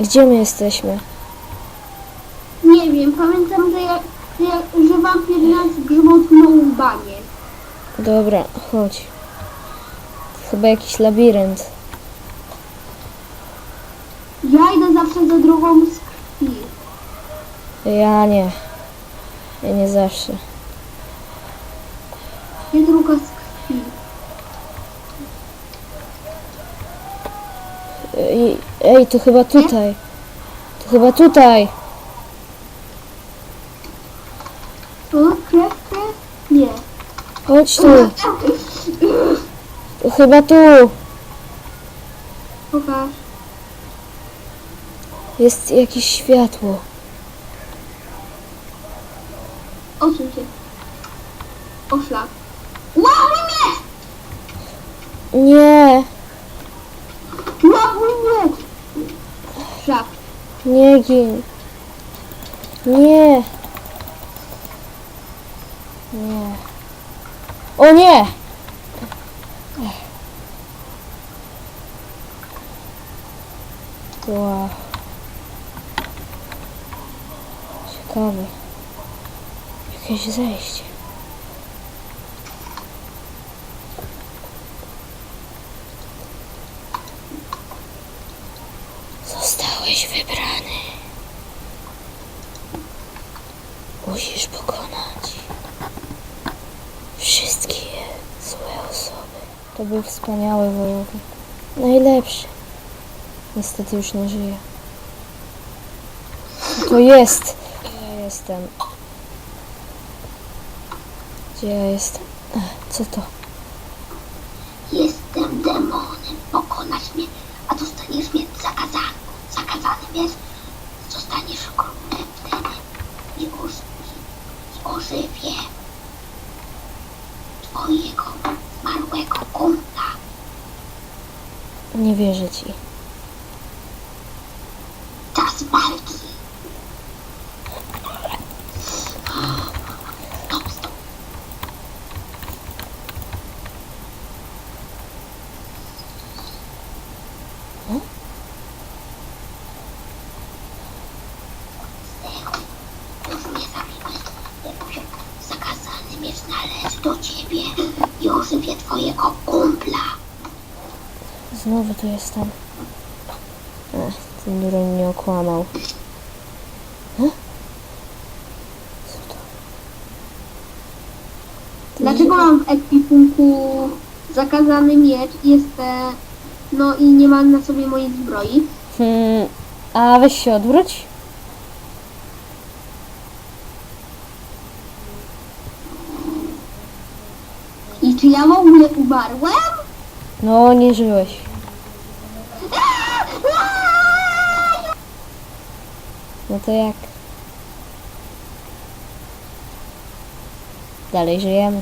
Gdzie my jesteśmy? Nie wiem, pamiętam, że, ja, że, ja, że wampir nas grzmotnął w banie. Dobra, chodź. Chyba jakiś labirynt. Ja idę zawsze za drugą z krwi. Ja nie. Ja nie zawsze. Nie druga z krwi. Ej, ej, to chyba tutaj. To chyba tutaj. Krew, krew? Nie. Chodź tu. To chyba tu. Pokaż. Jest jakieś światło. Osuń się. Oszlak. Łapuj mnie! Nie, Łapuj mnie! Szlak. Nie gin. Nie. Nie. O nie! Wow. Ciekawe. Jakieś zejście. Zostałeś wybrany. Musisz pokonać wszystkie złe osoby. To był wspaniały wojownik. Najlepszy. Niestety już nie żyje. Co to jest? Ja jestem. Gdzie ja jestem? Ech, Co to? Jestem demonem. Pokonasz mnie, a dostaniesz mnie zakazany. Jest. Zostaniesz królem wtedy. I oż- i ożywię twojego zmarłego kumpla. Nie wierzę ci. Czas walki. Stop, stop. Już miecz należy do ciebie i ożywię twojego kumpla. Znowu tu jestem. Ech, ten duroń mnie okłamał. Ech? Co to? Dlaczego mam w ekwipunku zakazany miecz i jestem... No i nie mam na sobie mojej zbroi? Hmm, a weź się odwróć. Czy ja w ogóle umarłem? No, nie żyłeś. No to jak? Dalej żyjemy.